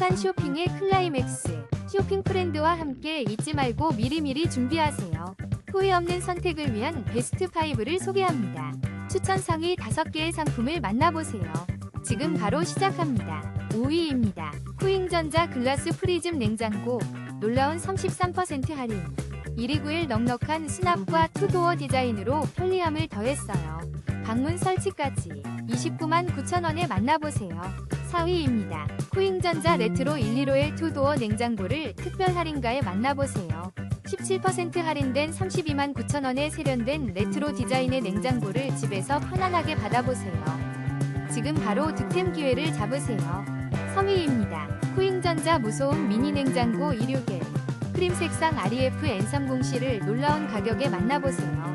행복한 쇼핑의 클라이맥스. 쇼핑 프렌드와 함께 잊지 말고 미리미리 준비하세요. 후회 없는 선택을 위한 베스트 5를 소개합니다. 추천 상위 5개의 상품을 만나보세요. 지금 바로 시작합니다. 5위입니다. 쿠잉전자 글라스 프리즘 냉장고 놀라운 33% 할인 1위 9일 넉넉한 수납과 투도어 디자인으로 편리함을 더했어요. 방문 설치까지 29만 9천원에 만나보세요. 4위입니다. 쿠잉전자 레트로 115의 투도어 냉장고를 특별 할인가에 만나보세요. 17% 할인된 32만 9천원에 세련된 레트로 디자인의 냉장고를 집에서 편안하게 받아보세요. 지금 바로 득템 기회를 잡으세요. 3위입니다. 쿠잉전자 무소음 미니 냉장고 16개 크림 색상 REF N30C를 놀라운 가격에 만나보세요.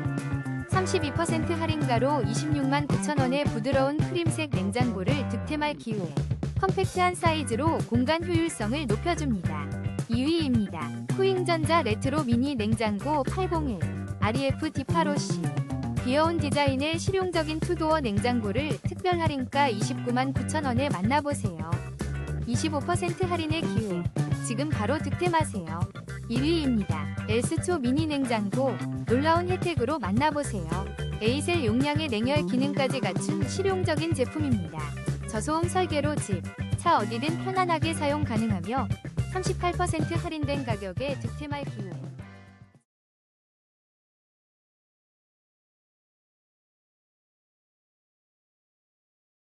32% 할인가로 26만 9천원의 부드러운 크림색 냉장고를 득템할 기회. 컴팩트한 사이즈로 공간 효율성을 높여줍니다. 2위입니다. 쿠잉전자 레트로 미니 냉장고 801 REF D85C 귀여운 디자인의 실용적인 투도어 냉장고를 특별 할인가 29만 9천원에 만나보세요. 25% 할인의 기회. 지금 바로 득템하세요. 1위입니다. 엘스초 미니 냉장고 놀라운 혜택으로 만나보세요. 에이셀 용량의 냉열 기능까지 갖춘 실용적인 제품입니다. 저소음 설계로 집, 차 어디든 편안하게 사용 가능하며 38% 할인된 가격에 득템할 기회.